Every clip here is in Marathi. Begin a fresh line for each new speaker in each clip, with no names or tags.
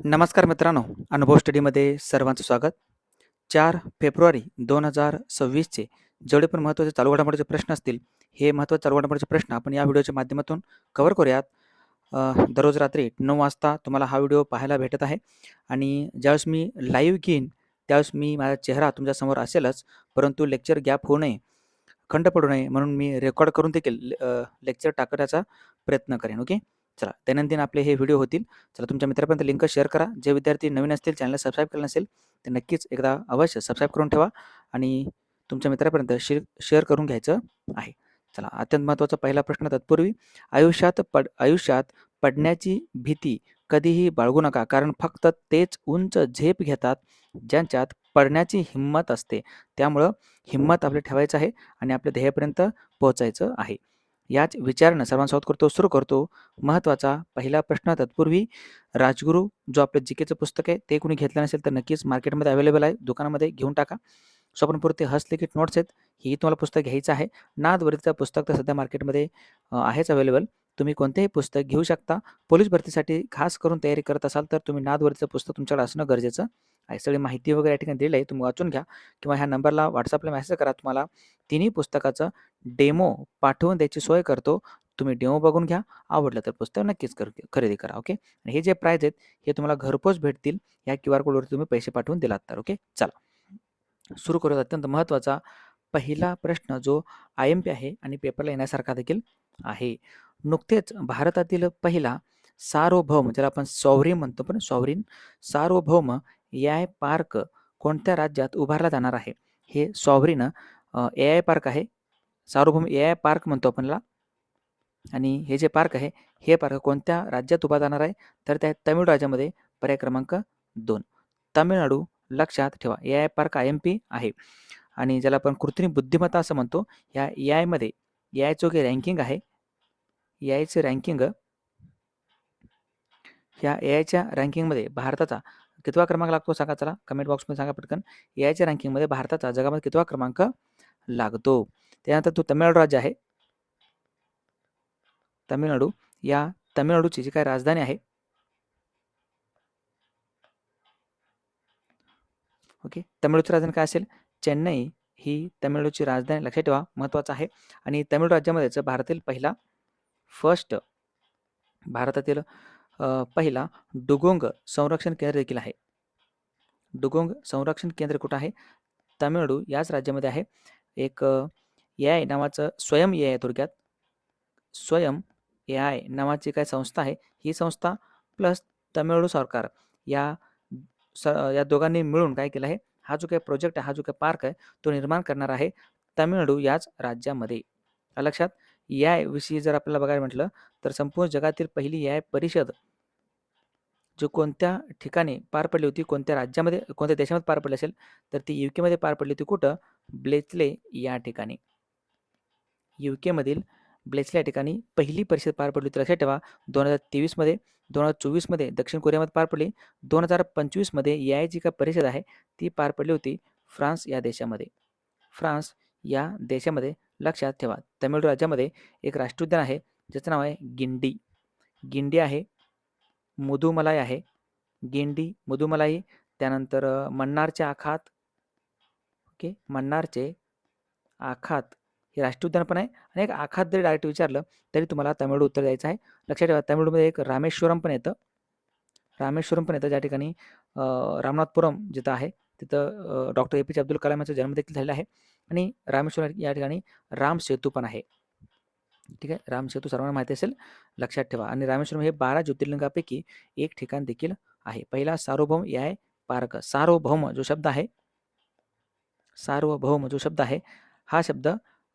नमस्कार मित्रांनो अनुभव स्टडीमध्ये सर्वांचं स्वागत. चार फेब्रुवारी दोन हजार सव्वीसचे जेवढे पण महत्त्वाचे चालू घडामोडीचे प्रश्न असतील हे महत्त्वाचे चालू घडामोडीचे प्रश्न आपण या व्हिडिओच्या माध्यमातून कव्हर करूयात. दररोज रात्री नऊ वाजता तुम्हाला हा व्हिडिओ पाहायला भेटत आहे आणि ज्यावेळेस मी लाईव्ह घेईन त्यावेळेस मी माझा चेहरा तुमच्यासमोर असेलच परंतु लेक्चर गॅप होऊ नये खंड पडू नये म्हणून मी रेकॉर्ड करून देखील लेक्चर टाकण्याचा प्रयत्न करेन ओके चला दैनंदिन आपले हे व्हिडिओ होतील. चला तुमच्या मित्रापर्यंत लिंक शेअर करा. जे विद्यार्थी नवीन असतील चॅनलला सबस्क्राईब केलं नसेल ते नक्कीच एकदा अवश्य सबस्क्राईब करून ठेवा आणि तुमच्या मित्रापर्यंत शेअर शेअर करून घ्यायचं आहे. चला अत्यंत महत्त्वाचा पहिला प्रश्न तत्पूर्वी आयुष्यात पड आयुष्यात पडण्याची भीती कधीही बाळगू नका कारण फक्त तेच उंच झेप घेतात ज्यांच्यात पडण्याची हिंमत असते. त्यामुळं हिंमत आपली ठेवायचं आहे आणि आपल्या ध्येयापर्यंत पोहोचायचं आहे. याच विचारानं सर्वांसोबत करतो सुरू करतो. महत्त्वाचा पहिला प्रश्न तत्पूर्वी राजगुरू जो आपलं जी केचं पुस्तक आहे ते कोणी घेतलं नसेल तर नक्कीच मार्केटमध्ये अवेलेबल आहे. दुकानामध्ये घेऊन टाका. स्वप्नपूर्ती हस्तलिखित नोट्स आहेत ही तुम्हाला पुस्तक घ्यायचं आहे. नादवरीचं पुस्तक तर सध्या मार्केटमध्ये आहेच अवेलेबल तुम्ही कोणतेही पुस्तक घेऊ शकता. पोलीस भरतीसाठी खास करून तयारी करत असाल तर तुम्ही नादवरीचं पुस्तक तुमच्याकडे असणं गरजेचं. आहे. सगळी माहिती वगैरे या ठिकाणी दिलेली आहे. तुम्ही वाचून घ्या किंवा ह्या नंबरला व्हॉट्सअपला मेसेज करा. तुम्हाला तिन्ही पुस्तकाचं डेमो पाठवून द्यायची सोय करतो. तुम्ही डेमो बघून घ्या. आवडलं तर पुस्तक नक्कीच कर खरेदी करा. ओके? आणि हे जे प्राईज आहेत हे तुम्हाला घरपोच भेटतील. या क्यू आर कोडवर तुम्ही पैसे पाठवून दिलात तर. ओके? चला. सुरू करूयात अत्यंत महत्त्वाचा पहिला प्रश्न जो आय एम पी आहे आणि पेपरला येण्यासारखा देखील आहे. नुकतेच भारतातील पहिला सार्वभौम ज्याला आपण सॉवरीन म्हणतो पण सॉवरीन सार्वभौम ए आय पार्क कोणत्या राज्यात उभारला जाणार आहे? हे सॉव्हरीन ए आय पार्क आहे. सार्वभौम ए आय पार्क म्हणतो आपणला आणि हे जे पार्क आहे हे पार्क कोणत्या राज्यात उभा जाणार आहे? तर त्या तमिळ राज्यामध्ये पर्याय क्रमांक दोन. तामिळनाडू लक्षात ठेवा A I park I M P आहे. आणि ज्याला आपण कृत्रिम बुद्धिमत्ता असं म्हणतो ह्या ए आयमध्ये ए आयचं जे रँकिंग आहे ए आयचं रँकिंग ह्या ए आयच्या रँकिंगमध्ये भारताचा कितवा क्रमांक लागतो सांगा चला. कमेंट बॉक्समध्ये सांगा पटकन. ए रँकिंगमध्ये भारताचा जगामध्ये कितवा क्रमांक लागतो? त्यानंतर तो तमिळनाडू राज्य आहे. तमिळनाडू. या तमिळनाडूची जी काय राजधानी आहे. ओके तमिळनाडूची राजधानी काय असेल? चेन्नई ही तमिळनाडूची राजधानी. लक्षात ठेवा महत्त्वाचं आहे. आणि तमिळ राज्यामध्येच भारतातील पहिला फर्स्ट भारतातील अ, पहिला डुगोंग संरक्षण केंद्र देखील आहे. डुगोंग संरक्षण केंद्र कुठं आहे? तामिळनाडू याच राज्यामध्ये आहे. एक ए आय नावाचं स्वयं ए आय थोडक्यात. स्वयं ए आय नावाची काय संस्था आहे? ही संस्था प्लस तमिळनाडू सरकार या स या दोघांनी मिळून काय केलं आहे? हा जो काही प्रोजेक्ट आहे हा जो काही पार्क आहे तो निर्माण करणार आहे तामिळनाडू याच राज्यामध्ये. लक्षात? ए आय विषयी जर आपल्याला बघायला म्हटलं तर संपूर्ण जगातील पहिली ए आय परिषद जो कोणत्या ठिकाणी पार पडली होती कोणत्या राज्यामध्ये कोणत्या देशामध्ये पार पडली असेल तर ती यू केमध्ये पार पडली होती कुठं? ब्लेचले या ठिकाणी. यू केमधील ब्लेचले या ठिकाणी पहिली परिषद पार पडली होती. लक्षात ठेवा दोन हजार तेवीसमध्ये दोन हजार चोवीसमध्ये दक्षिण कोरियामध्ये पार पडली दोन हजार पंचवीसमध्ये ए आय जी का परिषद आहे ती पार पडली होती फ्रान्स या देशामध्ये. फ्रान्स या देशामध्ये लक्षात ठेवा तमिळनाडू राज्यामध्ये एक राष्ट्रोद्यान आहे ज्याचं नाव आहे गिंडी. गिंडी आहे मधुमलाई आहे. गिंडी मधुमलाई त्यानंतर मन्नारचे आखात. ओके मन्नारचे आखात हे राष्ट्रीय उद्यान पण आहे आणि एक आखात जरी डायरेक्ट विचारलं तरी तुम्हाला तामिळनाडू उत्तर द्यायचं आहे. लक्षात ठेवा तामिळनाडूमध्ये एक रामेश्वरम पण येतं. रामेश्वरम पण येतं ज्या ठिकाणी रामनाथपुरम जिथं आहे तिथं डॉक्टर ए पी जे अब्दुल कलाम यांचा जन्म देखील झालेला आहे. आणि रामेश्वरम या ठिकाणी राम सेतू पण आहे. ठीक आहे? रामसेतू सर्वांना माहिती असेल लक्षात ठेवा. आणि रामेश्वरम हे बारा ज्योतिर्लिंगापैकी एक ठिकाण देखील आहे. पहिला सार्वभौम ए आय पारक सार्वभौम जो शब्द आहे सार्वभौम जो शब्द आहे हा शब्द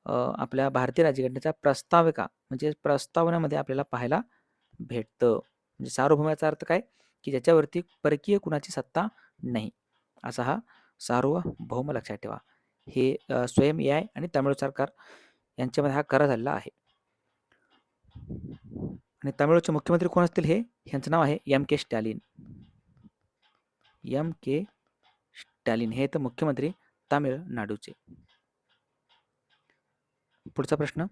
आपल्या भारतीय राज्यघटनेचा प्रस्ताविका म्हणजे प्रस्तावनेमध्ये आपल्याला पाहायला भेटतं. म्हणजे सार्वभौमाचा अर्थ काय? की ज्याच्यावरती परकीय कुणाची सत्ता नाही. असा हा सार्वभौम लक्षात ठेवा. हे स्वयं ए आय आणि तमिळ सरकार यांच्यामध्ये हा करार झालेला आहे. आणि तमिळचे मुख्यमंत्री कोण असतील हे? यांचं नाव आहे M K Stalin. M K Stalin हे तर मुख्यमंत्री तामिळनाडूचे. पुढचा प्रश्न.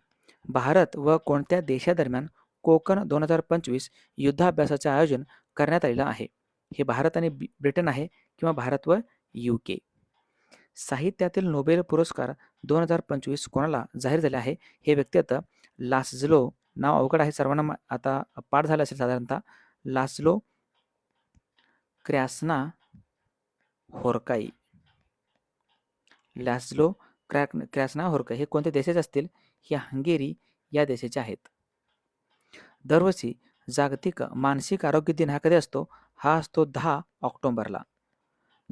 भारत व कोणत्या देशादरम्यान कोकण दोन हजार पंचवीस युद्धाभ्यासाचे आयोजन करण्यात आलेलं आहे? हे भारत आणि ब्रिटन आहे किंवा भारत व यू के साहित्यातील नोबेल पुरस्कार दोन हजार पंचवीस कोणाला जाहीर झाले आहे? हे व्यक्ती आता लासझलो नाव अवघड आहे. सर्वांना मा- आता पाठ झालं असेल साधारणतः. लासलो क्रॅसना होरकाई. लॅस्लो क्रॅक क्रॅसना होरकाई हे कोणत्या देशाचे असतील? हे हंगेरी या देशाचे आहेत. दरवर्षी जागतिक मानसिक आरोग्य दिन हा कधी असतो? हा असतो दहा ऑक्टोबरला.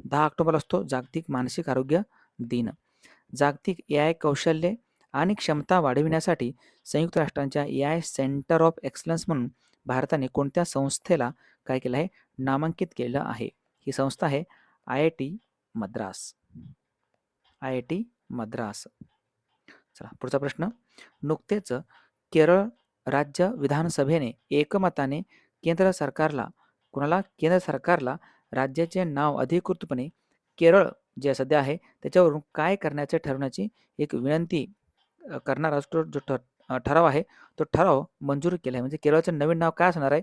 दहा ऑक्टोबरला असतो जागतिक मानसिक आरोग्य दिन. जागतिक ए आय कौशल्ये आणि क्षमता वाढविण्यासाठी संयुक्त राष्ट्रांच्या A I centre of excellence म्हणून भारताने कोणत्या संस्थेला काय केलं आहे? नामांकित केलं आहे. ही संस्था आहे I I T Madras. I I T Madras. चला पुढचा प्रश्न. नुकतेच केरळ राज्य विधानसभेने एकमताने केंद्र सरकारला कुणाला? केंद्र सरकारला राज्याचे नाव अधिकृतपणे केरळ जे सध्या आहे त्याच्यावरून काय करण्याचे ठरवण्याची एक विनंती करणारा जो जो ठ- ठराव आहे तो ठराव मंजूर केला आहे. म्हणजे केरळचं नवीन नाव काय असणार आहे?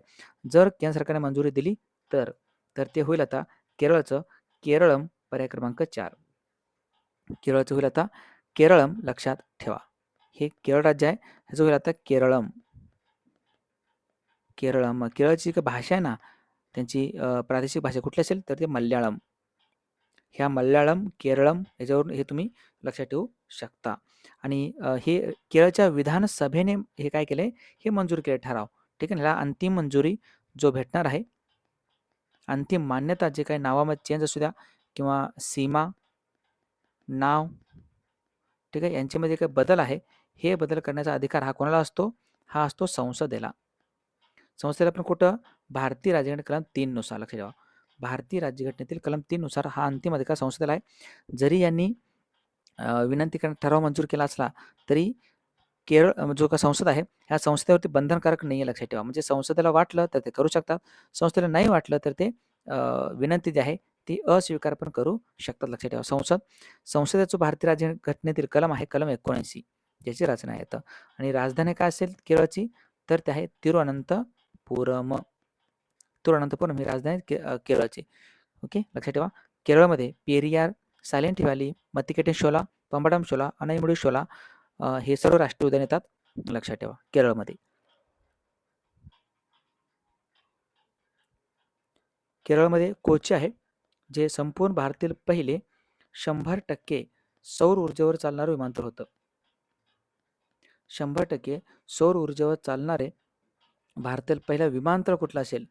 जर केंद्र सरकारने मंजुरी दिली तर तर ते होईल आता केरळचं केरळम पर्याय क्रमांक चार. केरळचं होईल आता केरळम लक्षात ठेवा. हे केरळ राज्य आहे ह्याचं होईल आता केरळम. केरळम केरळची जी भाषा आहे ना त्यांची प्रादेशिक भाषा कुठली असेल तर ते मल्याळम. ह्या मल्याळम केरळम याच्यावरून हे तुम्ही लक्षात ठेवू शकता. आणि अ, हे केरळच्या विधानसभेने हे काय केलंय? हे मंजूर केले ठराव. ठीक आहे ह्याला अंतिम मंजुरी जो भेटणार आहे अंतिम मान्यता जे काही नावामध्ये चेंज असू द्या किंवा सीमा नाव ठीक आहे? यांच्यामध्ये काही बदल आहे. हे बदल करण्याचा अधिकार हा कोणाला असतो? हा असतो संसदेला. संसदेला पण कुठं? भारतीय राज्यघटना कलम तीन नुसार. लक्षात ठेवा. भारतीय राज्यघटनेतील कलम तीन नुसार हा अंतिम अधिकार संसदेला आहे. जरी यांनी अ, विनंती करण्यात ठराव मंजूर केला असला तरी केरळ अ, जो का संसद आहे ह्या संस्थेवरती बंधनकारक नाही आहे लक्षात ठेवा. म्हणजे संसदेला वाटलं तर ते करू शकतात. संस्थेला नाही वाटलं तर ते अ, विनंती जी आहे ती अस्वीकार पण करू शकतात लक्षात ठेवा. संसद संसदेचं भारतीय राज्यघटनेतील कलम आहे कलम एकोणऐंशी ज्याची रचना आहे इथं. आणि राजधानी काय असेल? केरळची? तर ते आहे तिरुअनंतपुरम. तिरुअनंतपुरम ही राजधानी के अ, केरळची. ओके? लक्षात ठेवा. केरळमध्ये पेरियार सायलेंट व्हॅली मतिकेटे शोला पंबडम शोला अनयमुडी शोला हे सर्व राष्ट्रीय उद्यान येतात. लक्षात ठेवा केरळमध्ये. केरळमध्ये कोची आहे जे संपूर्ण भारतातील पहिले शंभर टक्के सौर ऊर्जेवर चालणारं विमानतळ होतं. शंभर टक्के सौर ऊर्जेवर चालणारे भारतातील पहिलं विमानतळ कुठलं असेल?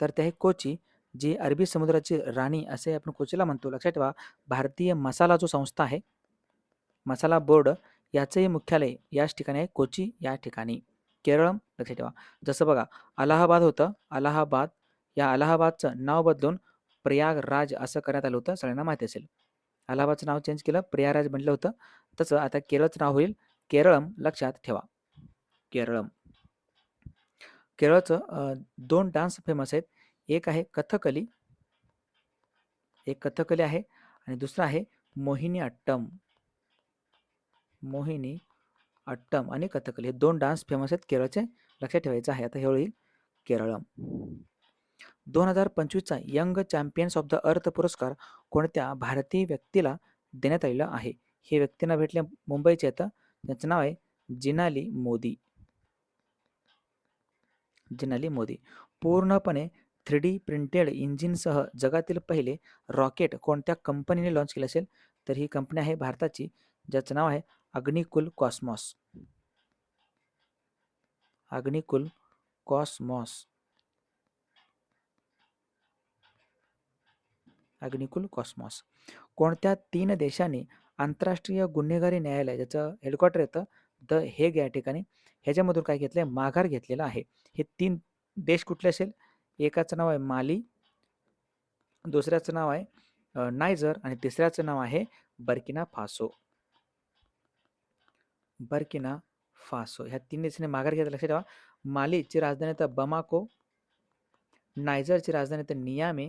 तर ते आहे कोची. जी अरबी समुद्राची राणी असे आपण कोचीला म्हणतो लक्षात ठेवा. भारतीय मसाला जो संस्था आहे मसाला बोर्ड याचंही मुख्यालय याच ठिकाणी आहे कोची या ठिकाणी. केरळम लक्षात ठेवा. जसं बघा अलाहाबाद होतं. अलाहाबाद या अलाहाबादचं नाव बदलून प्रयागराज असं करण्यात आलं होतं. सगळ्यांना माहिती असेल. अलाहाबादचं नाव चेंज केलं प्रयागराज म्हटलं होतं. तसं आता केरळचं नाव होईल केरळम लक्षात ठेवा. केरळम. केरळचं दोन डान्स फेमस आहेत. एक आहे कथकली. एक कथकली आहे आणि दुसरा आहे मोहिनी अट्टम. मोहिनी अट्टम आणि कथकली. हे दोन डान्स फेमस आहेत. केरळचे. लक्षात ठेवायचं आहे. आता हे होईल केरळम. दोन हजार पंचवीसचा young champions of the earth पुरस्कार कोणत्या भारतीय व्यक्तीला देण्यात आलेला आहे? हे व्यक्तींना भेटले मुंबईचे. आता त्यांचं नाव आहे जिनाली मोदी. जिनाली मोदी. पूर्णपणे थ्री डी प्रिंटेड इंजिनसह जगातील पहिले रॉकेट कोणत्या कंपनीने लॉन्च केले असेल? तर ही कंपनी आहे भारताची ज्याचं नाव आहे अग्निकुल कॉस्मॉस. अग्निकुल कॉस्मॉस. अग्निकुल कॉस्मॉस. कोणत्या तीन देशांनी आंतरराष्ट्रीय गुन्हेगारी न्यायालय ज्याचं हेडक्वार्टर येतं द हेग या ठिकाणी ह्याच्यामधून काय घेतलं आहे माघार घेतलेला आहे. हे तीन देश कुठले असेल? एकाचं नाव आहे माली दुसऱ्याचं नाव आहे नायजर आणि तिसऱ्याचं नाव आहे बर्किना फासो. बर्किना फासो ह्या तीन देशाने माघार घेतला लक्षात ठेवा. मालीची राजधानी तर बमाको नायजरची राजधानी तर नियामे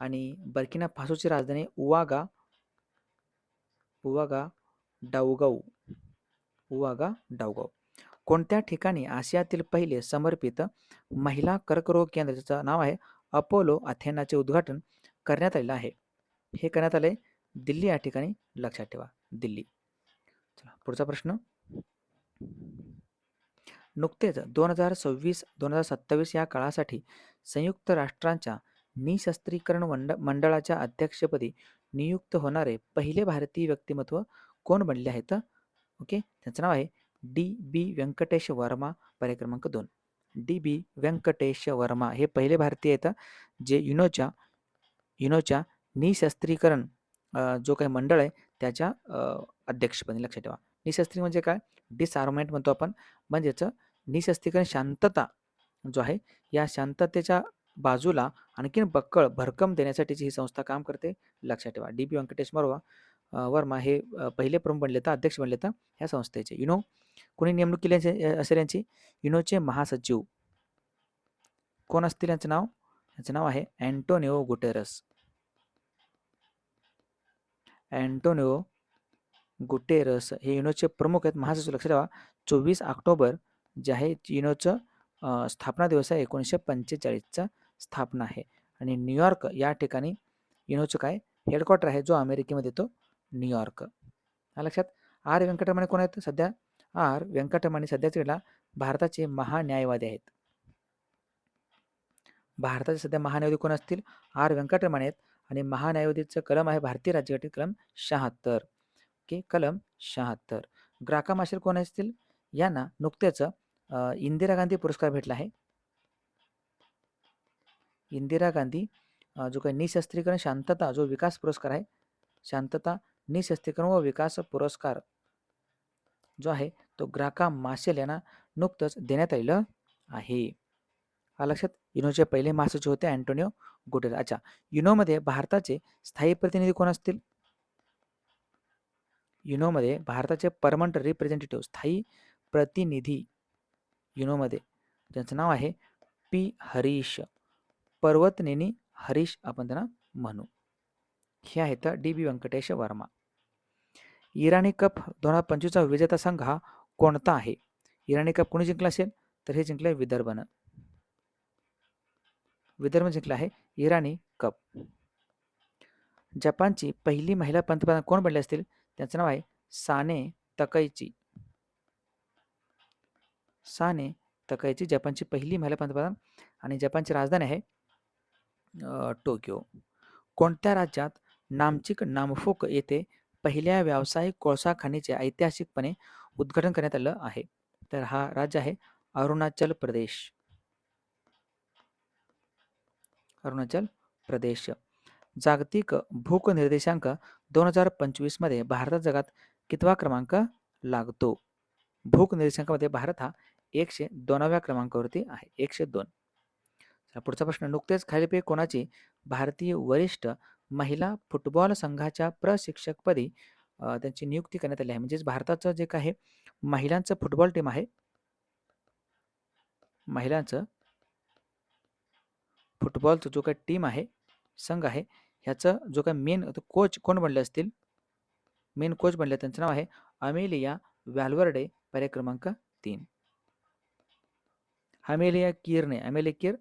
आणि बर्किना फासोची राजधानी उवागा उवागा डाऊगाऊ उवागा डाऊगाऊ कोणत्या ठिकाणी आशियातील पहिले समर्पित महिला कर्करोग केंद्र ज्याचं नाव आहे? अपोलो अथेनाचे उद्घाटन करण्यात आलेलं आहे. हे करण्यात आले दिल्ली या ठिकाणी. लक्षात ठेवा दिल्ली. चला पुढचा प्रश्न. नुकतेच दोन हजार सव्वीस दोन हजार सत्तावीस या काळासाठी संयुक्त राष्ट्रांच्या निशस्त्रीकरण मंड मंडळाच्या अध्यक्षपदी नियुक्त होणारे पहिले भारतीय व्यक्तिमत्व कोण बनले आहेत? ओके त्यांचं नाव आहे डी बी व्यंकटेश वर्मा पर्याय क्रमांक दोन. डी बी व्यंकटेश वर्मा हे पहिले भारतीय आहेत जे युनोच्या युनोच्या निशस्त्रीकरण जो काही मंडळ आहे त्याच्या अध्यक्षपदी लक्षात ठेवा. निशस्त्री म्हणजे काय? डिसआर्मेंट म्हणतो आपण. म्हणजेच निशस्त्रीकरण शांतता जो आहे या शांततेच्या बाजूला आणखीन बक्कळ भरकम देण्यासाठीची ही संस्था काम करते. लक्षात ठेवा. डी बी व्यंकटेश वर्मा वर्मा हे पहिले प्रमुख बनले तर अध्यक्ष बनले तर ह्या संस्थेचे. युनो कोणी नेमणूक केली असेल यांची? युनोचे महासचिव. कोण असतील यांचं नाव? यांचं नाव आहे अँटोनिओ गुटेरस. अँटोनिओ गुटेरस हे युनोचे प्रमुख आहेत. महासचिव लक्षात ठेवा. चोवीस ऑक्टोबर जे आहे युनोचं स्थापना दिवस आहे. एकोणीसशे पंचेचाळीसचा स्थापना आहे. आणि न्यूयॉर्क या ठिकाणी युनोचं काय? हेडक्वार्टर आहे जो अमेरिकेमध्ये येतो न्यूयॉर्क हा लक्षात. आर. व्यंकटरमणे कोण आहेत सध्या? आर. व्यंकटमणी सध्याच्या वेळेला भारताचे महान्यायवादी आहेत. भारताचे सध्या महान्यायवादी कोण असतील? आर. व्यंकटरमणे आहेत आणि महान्यायवादीचं कलम आहे भारतीय राज्यघटनेत कलम शहात्तर. ओके? कलम शहात्तर. ग्राका माशेल कोण असतील? यांना नुकतेच इंदिरा गांधी पुरस्कार भेटला आहे. इंदिरा गांधी जो काही निशस्त्रीकरण शांतता जो विकास पुरस्कार आहे शांतता निशस्त्रीकरण व विकास पुरस्कार जो आहे तो ग्राका मासेल यांना नुकतंच देण्यात आलेलं आहे. हा लक्षात युनोचे पहिले महासचिव होते अँटोनिओ गुटेर अच्छा युनोमध्ये भारताचे स्थायी प्रतिनिधी कोण असतील? युनोमध्ये भारताचे परमनंट रिप्रेझेंटेटिव्ह स्थायी प्रतिनिधी युनोमध्ये ज्यांचं नाव आहे पी हरीश पर्वतनेनी हरीश आपण त्यांना म्हणू. हे आहेत D B Venkatesh Varma. Irani cup दोन हजार पंचवीसचा विजेता संघ हा कोणता आहे? इराणी कप कोणी जिंकला असेल? तर हे जिंकले विदर्भानं. विदर्भ जिंकला आहे इराणी कप. जपानची पहिली महिला पंतप्रधान कोण बनले असतील? त्यांचं नाव आहे साने तकैची. साने तकैची जपानची पहिली महिला पंतप्रधान आणि जपानची राजधानी आहे टोकियो. कोणत्या राज्यात नामचिक नामफुक येथे पहिल्या व्यावसायिक कोळसा खाणीचे ऐतिहासिकपणे उद्घाटन करण्यात आलं आहे. तर हा राज्य आहे अरुणाचल प्रदेश. अरुणाचल प्रदेश. जागतिक भूक निर्देशांक दोन हजार पंचवीसमध्ये भारतात जगात कितवा क्रमांक लागतो? भूक निर्देशांकामध्ये भारत हा एकशे दोनाव्या क्रमांकावरती आहे. एकशे दोन. पुढचा प्रश्न. नुकतेच खालीलपैकी कोणाची भारतीय वरिष्ठ महिला फुटबॉल संघाच्या प्रशिक्षकपदी अ, त्यांची नियुक्ती करण्यात आली आहे. म्हणजेच भारताचं जे काही महिलांचं फुटबॉल टीम आहे महिलांचं फुटबॉलचं जो काही टीम आहे संघ आहे ह्याचं जो काही मेन कोच कोण बनले असतील? मेन कोच बनले त्यांचं नाव आहे अमेलिया व्हॅल्वर्डे पर्याय क्रमांक तीन. अमेलिया कीरने अमेलिया कीर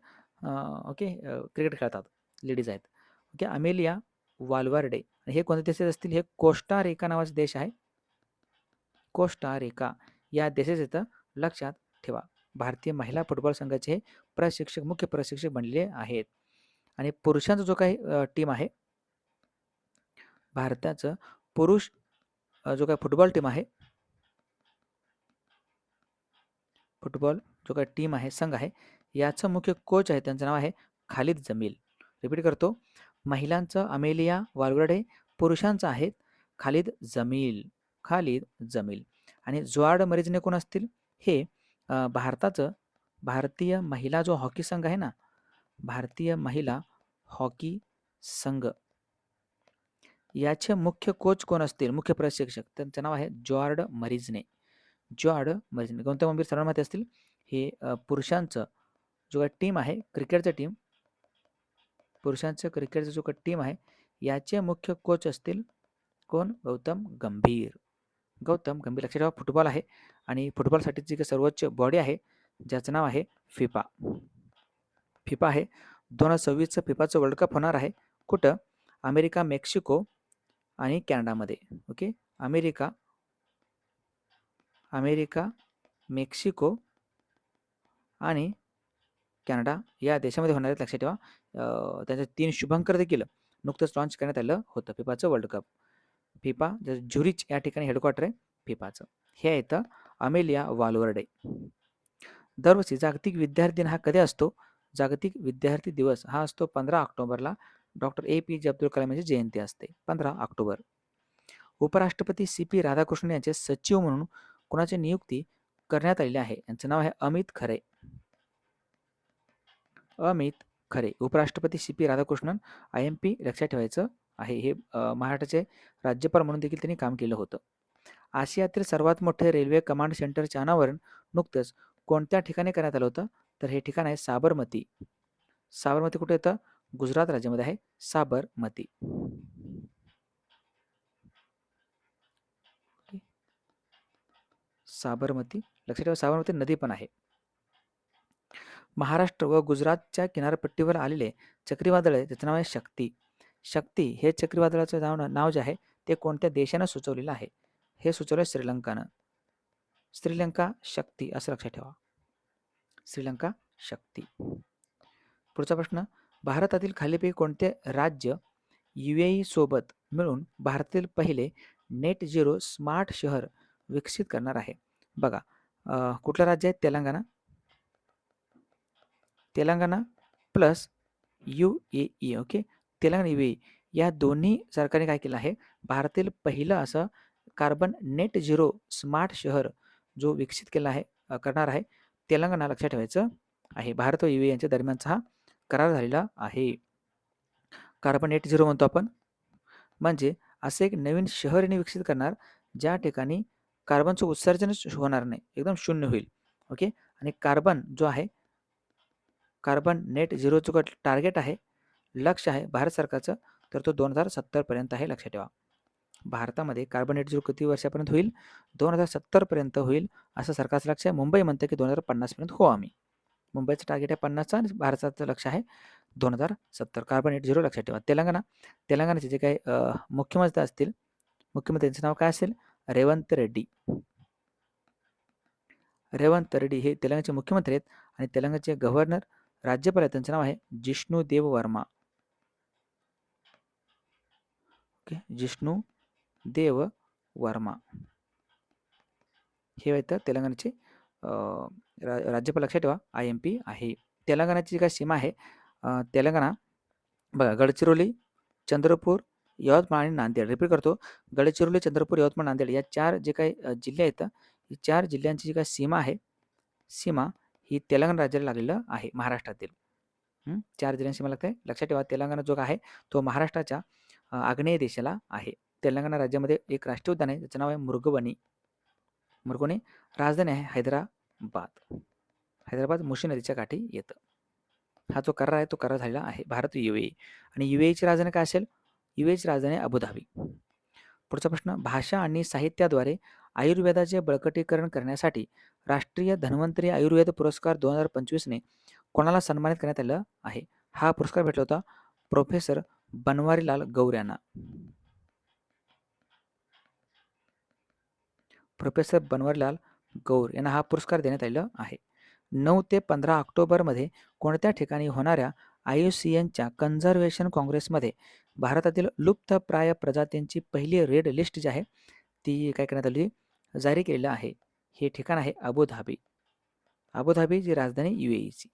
ओके क्रिकेट खेळतात लेडीज आहेत. ओके अमेलिया वाल्वार्डे हे कोणते देशात असतील? हे कोस्टा रेका नावाचा देश आहे. कोस्टा रेका या देशाचे इथं लक्षात ठेवा. भारतीय महिला फुटबॉल संघाचे हे प्रशिक्षक मुख्य प्रशिक्षक बनलेले आहेत. आणि पुरुषांचा जो काही टीम आहे भारताचं पुरुष जो काही फुटबॉल टीम आहे फुटबॉल जो काही टीम आहे संघ आहे याचं मुख्य कोच आहे त्यांचं नाव आहे खालिद जमील. रिपीट करतो. महिलांचं अमेलिया वालगडे पुरुषांचं आहेत. खालिद जमील खालिद जमील. आणि जुआड मरीजने कोण असतील? हे भारताचं भारतीय महिला जो हॉकी संघ आहे ना भारतीय महिला हॉकी संघ. याचे मुख्य कोच कोण असतील? मुख्य प्रशिक्षक त्यांचं नाव आहे जॉर्ड मरिजने. जॉर्ड मरिजने. कोणत्या गंभीर सर्वांना माहिती असतील? हे पुरुषांचं जो काही टीम आहे क्रिकेटचं टीम. पुरुषांचं क्रिकेटचं जो काही टीम आहे याचे मुख्य कोच असतील कोण? गौतम गंभीर. गौतम गंभीर. लक्षात ठेवा फुटबॉल आहे आणि फुटबॉलसाठी जी काही सर्वोच्च बॉडी आहे ज्याचं नाव आहे फिफा फिफा आहे. दोन हजार सव्वीसचं फिफाचं वर्ल्ड कप होणार आहे. कुठं? अमेरिका मेक्सिको आणि कॅनडामध्ये. ओके? अमेरिका अमेरिका मेक्सिको आणि कॅनडा या देशामध्ये होणार आहेत. लक्षात ठेवा. अं, त्याचे तीन शुभंकर देखील. नुकतंच लॉन्च करण्यात आलं होतं फिफाचं वर्ल्ड कप फिफा जर ज्युरिच या ठिकाणी हेडक्वार्टर आहे फिफाचं. हे येतं अमेलिया वालवर्डे. दरवर्षी जागतिक विद्यार्थी दिन हा कधी असतो? जागतिक विद्यार्थी दिवस हा असतो पंधरा ऑक्टोबरला. डॉक्टर ए पी जे अब्दुल कलाम यांची जयंती असते पंधरा ऑक्टोबर. उपराष्ट्रपती सी पी राधाकृष्णन यांचे सचिव म्हणून कोणाची नियुक्ती करण्यात आलेली आहे? यांचं नाव आहे अमित खरे. अमित खरे. उपराष्ट्रपती C. P. Radhakrishnan I M P लक्षात ठेवायचं आहे. हे महाराष्ट्राचे राज्यपाल म्हणून देखील त्यांनी काम केलं होतं. आशियातील सर्वात मोठे रेल्वे कमांड सेंटरचे अनावरण नुकतंच कोणत्या ठिकाणी करण्यात आलं होतं? तर हे ठिकाण आहे साबरमती. साबरमती कुठे येतं गुजरात राज्यामध्ये आहे. साबरमती. साबरमती. लक्षात ठेवा साबरमती नदी पण आहे. महाराष्ट्र व गुजरातच्या किनारपट्टीवर आलेले चक्रीवादळ आहे त्याचं नाव आहे शक्ती. शक्ती हे चक्रीवादळाचं नाव नाव जे आहे ते कोणत्या देशानं सुचवलेलं आहे? हे सुचवलं श्रीलंकानं. श्रीलंका शक्ती असं लक्षात ठेवा. श्रीलंका शक्ती. पुढचा प्रश्न भारतातील खालीपैकी कोणते राज्य यू ए सोबत मिळून भारतातील पहिले नेट झिरो स्मार्ट शहर विकसित करणार आहे? बघा कुठलं राज्य आहे? Telangana. Telangana plus U A E okay? Telangana U A या दोन्ही सरकारने काय केलं आहे? भारतातील पहिलं असं कार्बन नेट झिरो स्मार्ट शहर जो विकसित केला आहे करणार आहे तेलंगणा लक्षात ठेवायचं आहे. भारत व यू ए यांच्या दरम्यानचा हा करार झालेला आहे. कार्बन नेट झिरो म्हणतो आपण. म्हणजे असं एक नवीन शहर यांनी विकसित करणार ज्या ठिकाणी कार्बनचं उत्सर्जनच होणार नाही. एकदम शून्य होईल ओके? आणि कार्बन जो आहे कार्बन नेट झिरोचं टार्गेट आहे लक्ष आहे भारत सरकारचं तर तो दोन हजार सत्तरपर्यंत आहे लक्षात ठेवा. भारतामध्ये कार्बन नेट झिरो किती वर्षापर्यंत होईल? दोन हजार सत्तरपर्यंत होईल असं सरकारचं लक्ष आहे. मुंबई म्हणतं की दोन हजार पन्नासपर्यंत हो आम्ही. मुंबईचं टार्गेट आहे पन्नासचं आणि भारताचं लक्ष आहे दोन हजार सत्तर. कार्बन नेट झिरो लक्षात ठेवा. तेलंगणा तेलंगणाचे जे काही मुख्यमंत्री असतील मुख्यमंत्र्यांचं नाव काय असेल? रेवंत रेड्डी. रेवंत रेड्डी हे तेलंगणाचे मुख्यमंत्री आहेत आणि तेलंगणाचे गव्हर्नर राज्यपाल आहेत. त्यांचं नाव आहे जिष्णू देव वर्मा ओके जिष्णू देव वर्मा हे आहेत तेलंगणाचे रा- राज्यपाल लक्षात ठेवा आय एम पी आहे. तेलंगणाची जी काय सीमा आहे तेलंगणा बघा गडचिरोली चंद्रपूर यवतमाळ आणि नांदेड. रिपीट करतो गडचिरोली चंद्रपूर यवतमाळ नांदेड या चार जे काही जिल्हे आहेत ही चार जिल्ह्यांची जी काही सीमा आहे सीमा ही तेलंगणा राज्याला लागलेलं आहे महाराष्ट्रातील. चार जिल्ह्यांची सीमा लागते लक्षात ठेवा तेलंगणा जो आहे तो महाराष्ट्राच्या आग्नेय देशाला आहे. तेलंगणा राज्यामध्ये एक राष्ट्रीय उद्यान आहे ज्याचं नाव आहे मुर्गवनी मुर्गवणी राजधानी आहे हैदराबाद. हैदराबाद मुशी नदीच्या काठी येतं. हा जो करार आहे तो करार झालेला आहे भारत यू ए आणि यू एची राजधानी काय असेल? यू एची राजधानी अबुधाबी. पुढचा प्रश्न भाषा आणि साहित्याद्वारे आयुर्वेदाचे बळकटीकरण करण्यासाठी राष्ट्रीय धन्वंतरी आयुर्वेद पुरस्कार दोन हजार पंचवीसने कोणाला सन्मानित करण्यात आलं आहे? हा पुरस्कार भेटला होता प्रोफेसर बनवारीलाल गौर यांना. प्रोफेसर बनवारीलाल गौर यांना हा पुरस्कार देण्यात आलेला आहे. नऊ ते पंधरा ऑक्टोबरमध्ये कोणत्या ठिकाणी होणाऱ्या आय यू सी एनच्या कन्झर्वेशन काँग्रेसमध्ये भारतातील लुप्तप्राय प्रजातींची पहिली रेड लिस्ट जी आहे ती काय करण्यात आली? जारी केलेलं आहे. हे ठिकाण आहे अबुधाबी अबुधाबी जी राजधानी यू एची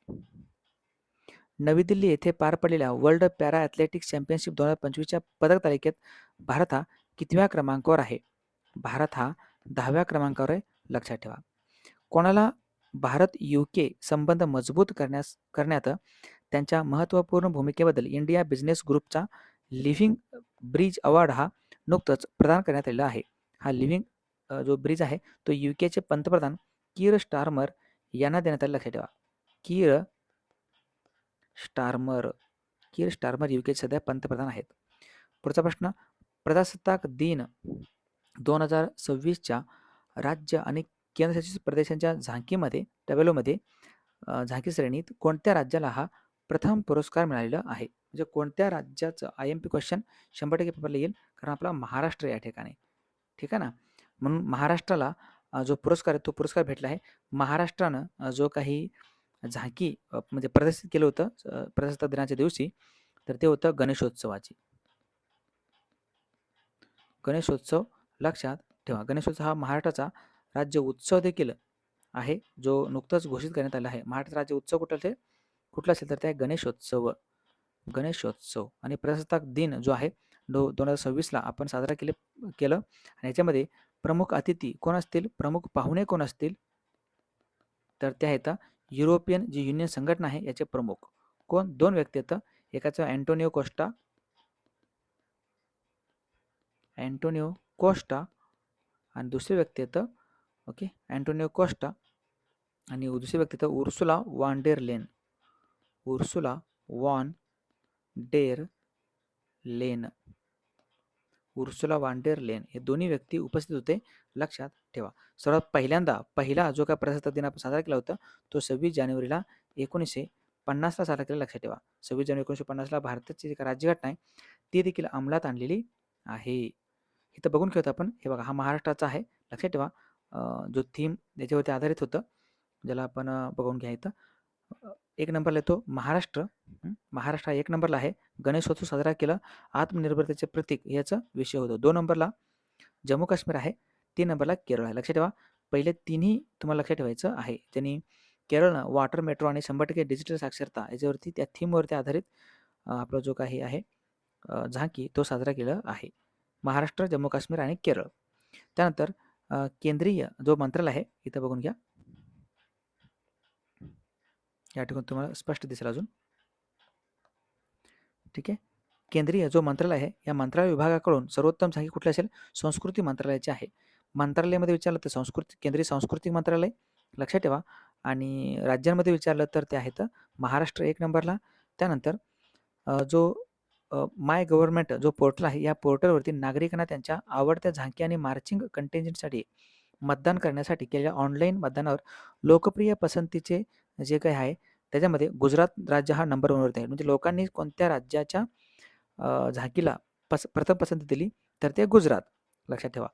नवी दिल्ली येथे पार पडलेल्या वर्ल्ड पॅरा ॲथलेटिक्स चॅम्पियनशिप दोन हजार पंचवीसच्या पदक तालिकेत भारत हा कितव्या क्रमांकावर आहे? भारत हा दहाव्या क्रमांकावर आहे लक्षात ठेवा. कोणाला भारत यू के संबंध मजबूत करण्यास करण्यात त्यांच्या महत्त्वपूर्ण भूमिकेबद्दल इंडिया बिझनेस ग्रुपचा लिव्हिंग ब्रिज अवॉर्ड हा नुकतंच प्रदान करण्यात आलेला आहे. हा लिव्हिंग अ, जो ब्रिज आहे तो यू केचे पंतप्रधान कीर स्टार्मर यांना देण्यात आला लक्षात ठेवा Keir Starmer Keir Starmer U केचे सध्या पंतप्रधान आहेत. पुढचा प्रश्न प्रजासत्ताक दिन दोन हजार सव्वीसच्या राज्य आणि केंद्रशासित प्रदेशांच्या झांकीमध्ये टॅबेलोमध्ये अ, झांकी श्रेणीत कोणत्या राज्याला हा प्रथम पुरस्कार मिळालेला आहे? म्हणजे कोणत्या राज्याचं आय एम पी क्वेश्चन शंभर टक्के पेपरला येईल? कारण आपला महाराष्ट्र या ठिकाणी. ठीक आहे ना? म्हणून महाराष्ट्राला अ, जो पुरस्कार आहे तो पुरस्कार भेटला आहे. महाराष्ट्रानं अ, जो काही झाकी अ, म्हणजे प्रदर्शित केलं होतं अ, प्रजासत्ताक दिनाच्या दिवशी तर ते होतं गणेशोत्सवाची. गणेशोत्सव लक्षात ठेवा. गणेशोत्सव हा महाराष्ट्राचा राज्य उत्सव देखील आहे जो नुकताच घोषित करण्यात आला आहे. महाराष्ट्र राज्य उत्सव कुठला असेल? कुठला असेल तर ते आहे गणेशोत्सव. गणेशोत्सव आणि प्रजासत्ताक दिन जो आहे दो दोन हजार सव्वीसला आपण साजरा केले केलं. आणि याच्यामध्ये प्रमुख अतिथी कोण असतील? प्रमुख पाहुणे कोण असतील? तर त्या आहेत युरोपियन जी युनियन संघटना आहे याचे प्रमुख. कोण? दोन व्यक्ती आहेत. एकाचं अँटोनिओ कोस्टा. Antonio Costa. आणि दुसरे व्यक्ती येतं ओके अँटोनिओ कोस्टा. आणि दुसरी व्यक्ती येतं Ursula von der Leyen. Ursula von der Leyen. Ursula von der Leyen हे दोन्ही व्यक्ती उपस्थित होते. लक्षात ठेवा. सर्वात पहिल्यांदा पहिला जो काय प्रजासत्ताक दिन आपण साजरा केला होता तो सव्वीस जानेवारीला एकोणीसशे पन्नासला साजरा केला. लक्षात ठेवा. सव्वीस जानेवारी एकोणीसशे पन्नासला भारताची जी राज्यघटना आहे ती देखील अंमलात आणलेली आहे. इथं बघून घेऊत आपण. हे बघा हा महाराष्ट्राचा आहे. लक्षात ठेवा. जो थीम त्याच्यावरती आधारित होतं ज्याला आपण बघून घ्या इथं. एक नंबरला येतो महाराष्ट्र. महाराष्ट्र हा एक नंबरला आहे. गणेशोत्सव साजरा केला. आत्मनिर्भरतेचे प्रतीक याचा विषय होतो. दोन नंबरला जम्मू काश्मीर आहे. तीन नंबरला केरळ आहे. लक्षात ठेवा पहिले तिन्ही तुम्हाला लक्षात ठेवायचं आहे. त्यांनी केरळनं वॉटर मेट्रो आणि शंभर टक्के डिजिटल साक्षरता याच्यावरती त्या थीमवरती आधारित आपला जो काही आहे झांकी तो साजरा केला आहे. महाराष्ट्र जम्मू काश्मीर आणि केरळ. त्यानंतर केंद्रीय जो मंत्रालय आहे इथं बघून घ्या. या ठिकाणी तुम्हाला स्पष्ट दिसेल अजून. ठीक आहे. केंद्रीय जो मंत्रालय आहे या मंत्रालय विभागाकडून सर्वोत्तम झाकी कुठले असेल? संस्कृती मंत्रालयाचे आहे. मंत्रालयामध्ये विचारलं तर संस्कृती केंद्रीय सांस्कृतिक मंत्रालय लक्षात ठेवा. आणि राज्यांमध्ये विचारलं तर ते आहेत महाराष्ट्र एक नंबरला. त्यानंतर जो माय गव्हर्नमेंट जो पोर्टल आहे या पोर्टलवरती नागरिकांना त्यांच्या आवडत्या झांकी आणि मार्चिंग कंटेंजंटसाठी मतदान करण्यासाठी केलेल्या ऑनलाईन मतदानावर लोकप्रिय पसंतीचे जे काही आहे त्याच्यामध्ये गुजरात राज्य हा नंबर वनवरती आहे. म्हणजे लोकांनी कोणत्या राज्याच्या अ, झाकीला पस प्रथम पसंती दिली तर ते गुजरात. लक्षात ठेवा.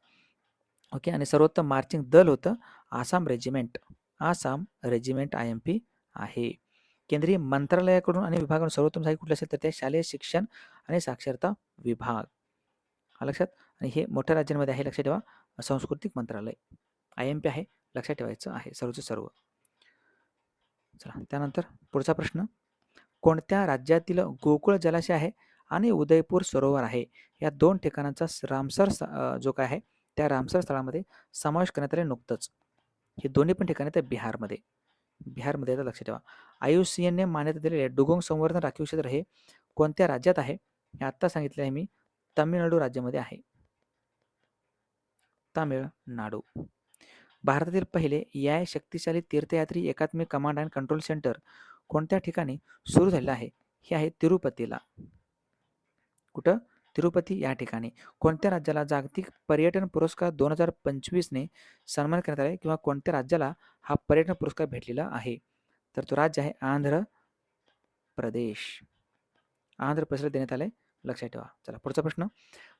ओके? आणि सर्वोत्तम मार्चिंग दल होतं Assam regiment Assam regiment I M P आहे. केंद्रीय मंत्रालयाकडून आणि विभागाकडून सर्वोत्तम झाकी कुठलं असेल तर ते शालेय शिक्षण आणि साक्षरता विभाग. हा लक्षात? आणि हे मोठ्या राज्यांमध्ये आहे लक्षात ठेवा. सांस्कृतिक मंत्रालय. आय एम पी आहे लक्षात ठेवायचं आहे सर्वच सर्व. चला. त्यानंतर पुढचा प्रश्न. कोणत्या राज्यातील गोकुळ जलाशय आहे आणि उदयपूर सरोवर आहे? या दोन ठिकाणांचा रामसर जो काय आहे त्या रामसर स्थळामध्ये समावेश करण्यात आले नुकतंच. हे दोन्ही पण ठिकाणी आहेत बिहारमध्ये. बिहारमध्ये आता लक्ष ठेवा. आय यू सी एनने मान्यता दिलेले डुगोंग संवर्धन राखीव क्षेत्र हे कोणत्या राज्यात आहे? हे आत्ता सांगितले आहे मी. तामिळनाडू राज्यामध्ये आहे. तामिळनाडू. भारतातील पहिले याय शक्तिशाली तीर्थयात्री एकात्मिक कमांड अँड कंट्रोल सेंटर कोणत्या ठिकाणी सुरू झालेलं आहे? हे आहे तिरुपतीला. कुठं? तिरुपती या ठिकाणी. कोणत्या राज्याला जागतिक पर्यटन पुरस्कार दोन हजार पंचवीसने सन्मान करण्यात आले किंवा कोणत्या राज्याला हा पर्यटन पुरस्कार भेटलेला आहे? तर तो राज्य आहे आंध्र प्रदेश. आंध्र प्रदेशला देण्यात आले लक्षात ठेवा. चला पुढचा प्रश्न.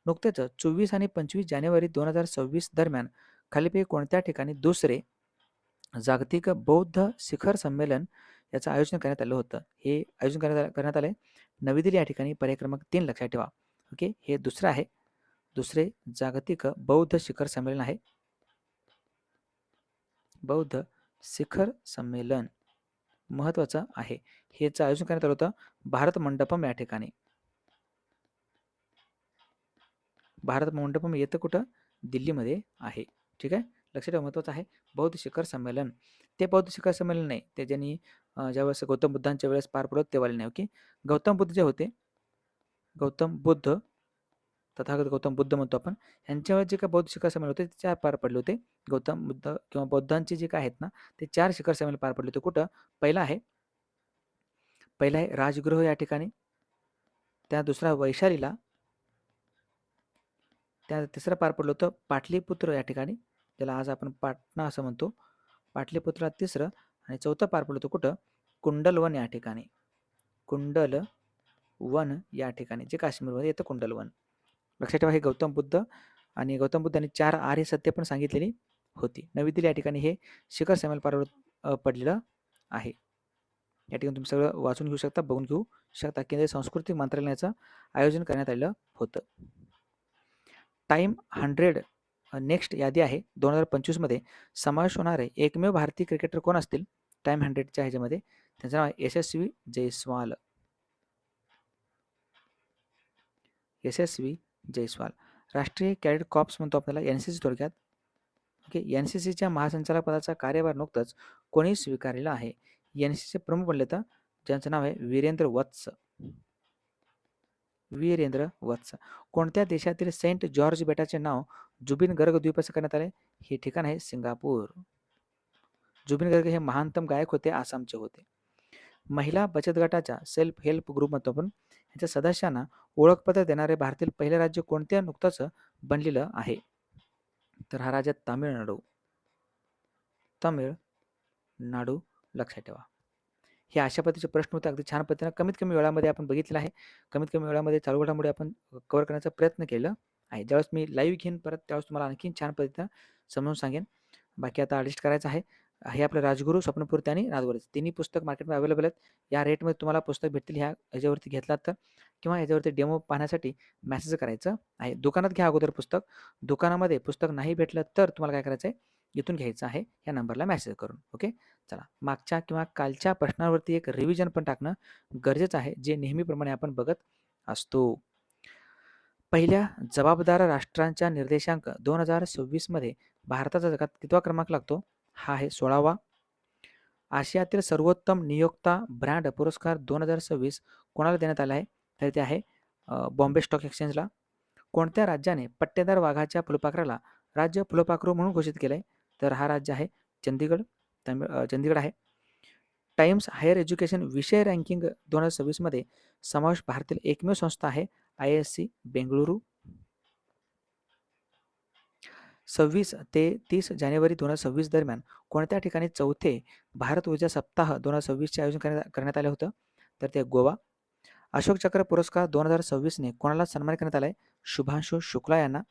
नुकतेच चोवीस आणि पंचवीस जानेवारी दोन हजार सव्वीस दरम्यान खालीपैकी कोणत्या ठिकाणी दुसरे जागतिक बौद्ध शिखर संमेलन याचं आयोजन करण्यात आलं होतं? हे आयोजन करण्यात आलं- करण्यात नवी दिल्ली या ठिकाणी पर्याय क्रमांक तीन लक्षात ठेवा. ओके? हे दुसरं आहे. दुसरे जागतिक बौद्ध शिखर संमेलन आहे. बौद्ध शिखर संमेलन महत्वाचं आहे. हेचं आयोजन करण्यात आलं होतं भारत मंडपम या ठिकाणी. भारत मंडपम येतं कुठं? दिल्लीमध्ये आहे. ठीक आहे? लक्षात ठेवा महत्त्वाचं आहे बौद्ध शिखर संमेलन. ते बौद्ध शिखर संमेलन नाही. ते ज्यांनी ज्यावेळेस गौतम बुद्धांच्या वेळेस पार पडत तेव्हा नाही ओके? गौतम बुद्ध जे होते गौतम बुद्ध तथागत गौतम बुद्ध म्हणतो आपण यांच्यावर जे काय बौद्ध शिखर संमेलन होते ते चार पार पडले होते. गौतम बुद्ध किंवा बौद्धांचे जे काय आहेत ना ते चार शिखर संमेलन पार पडले होते. कुठं? पहिला आहे पहिला आहे राजगृह या ठिकाणी. त्या दुसरा वैशालीला. त्या तिसरा पार पडलं होतं पाटलीपुत्र या ठिकाणी. ज्याला आज आपण पाटणा असं म्हणतो. पाटलीपुत्रात तिसरं आणि चौथं पार पडलं कुठं? कुंडलवन या ठिकाणी. कुंडल वन या ठिकाणी. जे काश्मीरमध्ये येतं कुंडलवन. लक्षात ठेवा हे गौतम बुद्ध आणि गौतम बुद्धांनी चार आर्य सत्य पण सांगितलेली होती. नवी दिल्ली या ठिकाणी हे शिखर सैमल पारवर पडलेलं आहे. या ठिकाणी तुम्ही सगळं वाचून घेऊ शकता बघून घेऊ शकता. केंद्रीय सांस्कृतिक मंत्रालयाचं आयोजन करण्यात आलेलं होतं. टाईम हंड्रेड नेक्स्ट यादी आहे. दोन हजार पंचवीसमध्ये समावेश होणारे एकमेव भारतीय क्रिकेटर कोण असतील? टाईम हंड्रेडच्या ह्याच्यामध्ये. त्यांचं नाव आहे यशस्वी जयस्वाल. यशस्वी जयस्वाल. राष्ट्रीय कॅडेट कॉप्स म्हणतो आपल्याला एन सी सी थोडक्यात. ओके एन सी सीच्या महासंचालक पदाचा कार्यभार नुकतंच कोणी स्वीकारलेला आहे. एन सी सीचे प्रमुख बनले तर ज्यांचं नाव आहे वीरेंद्र वत्स. वीरेंद्र वत्स. कोणत्या देशातील सेंट जॉर्ज बेटाचे नाव जुबिन गर्ग द्वीप असं करण्यात आले? हे ठिकाण आहे सिंगापूर. जुबिन गर्ग हे महानतम गायक होते आसामचे होते. महिला बचत गटाच्या सेल्फ हेल्प ग्रुपमधून पण आपण सदस्यांना ओळखपत्र देणारे भारतातील पहिले राज्य कोणत्या नुकतंच बनलेलं आहे? तर हा राज्य तामिळनाडू. तामिळनाडू लक्षात ठेवा. हे अशा पद्धतीचे प्रश्न होते. अगदी छान पद्धतीनं कमीत कमी वेळामध्ये आपण बघितलेलं आहे. कमीत कमी वेळामध्ये चालू घडामोडी आपण कव्हर करण्याचा प्रयत्न केला आहे. ज्यावेळेस मी लाईव्ह घेईन परत त्यावेळेस तुम्हाला आणखीन छान पद्धतीनं समजून सांगेन. बाकी आता अडजस्ट करायचं आहे. हे आपलं राजगुरू स्वप्नपूर्ती आणि नादवरच. तिन्ही पुस्तक मार्केटमध्ये अवेलेबल आहेत. या रेटमध्ये तुम्हाला पुस्तक भेटतील. ह्या याच्यावरती घेतलात तर किंवा याच्यावरती डेमो पाहण्यासाठी मॅसेज करायचं आहे. दुकानात घ्या अगोदर पुस्तक. दुकानामध्ये पुस्तक नाही भेटलं तर तुम्हाला काय करायचं आहे इथून घ्यायचं आहे या नंबरला मॅसेज करून. ओके चला मागच्या किंवा कालच्या प्रश्नावरती एक रिव्हिजन पण टाकणं गरजेचं आहे जे नेहमीप्रमाणे आपण बघत असतो. पहिल्या जबाबदार राष्ट्रांच्या निर्देशांक दोन हजार सव्वीसमध्ये भारताचा जगात कितवा क्रमांक लागतो? हा आहे सोळावा. आशियातील सर्वोत्तम नियोक्ता ब्रँड पुरस्कार दोन हजार सव्वीस कोणाला देण्यात आला आहे? तर ते आहे बॉम्बे स्टॉक एक्सचेंजला. कोणत्या राज्याने पट्टेदार वाघाच्या फुलपाखराला राज्य फुलपाखरू म्हणून घोषित केलं आहे तर हा राज्य आहे चंदीगड तमिळ चंदीगड आहे. टाइम्स हायर एज्युकेशन विषय रँकिंग दोन हजार सव्वीसमध्ये समावेश भारतातील एकमेव संस्था आहे आय एस सी बेंगळुरू. सव्वीस ते तीस जानेवारी दोन हजार सव्वीस दरम्यान कोणत्या ठिकाणी चौथे भारत ऊर्जा सप्ताह दोन हजार सव्वीसचे आयोजन करण्यात करण्यात आले होतं? तर ते गोवा. अशोक चक्र पुरस्कार दोन हजार सव्वीसने कोणाला सन्मान करण्यात आलाय? शुभांशु शुक्ला यांना.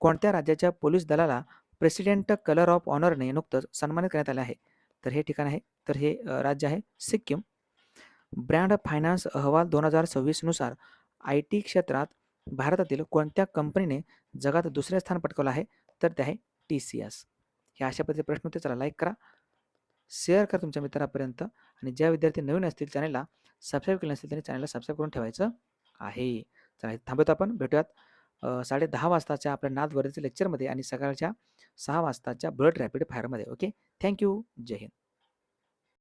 कोणत्या राज्याच्या पोलीस दलाला प्रेसिडेंट कलर ऑफ ऑनरने नुकतंच सन्मानित करण्यात आले आहे. तर हे ठिकाण आहे. तर हे राज्य आहे सिक्कीम. ब्रँड फायनान्स अहवाल दोन हजार सव्वीसनुसार आय टी क्षेत्रात भारतातील कोणत्या कंपनीने जगात दुसरे स्थान पटकवलं आहे? तर ते आहे टी सी एस. हे अशा पद्धतीचे प्रश्न होते. चला लाईक करा. शेअर करा तुमच्या मित्रांपर्यंत. आणि ज्या विद्यार्थी नवीन असतील चॅनलला सबस्क्राईब केले नसतील त्यांनी चॅनलला सबस्क्राईब करून ठेवायचं आहे. चला थांबवतो आपण. भेटूयात साडे दहा वाजताच्या आपल्या नादवरीच्या लेक्चरमध्ये आणि सकाळच्या सहा वाजताच्या blood rapid फायरमध्ये. Okay? Thank you. Jai Hind.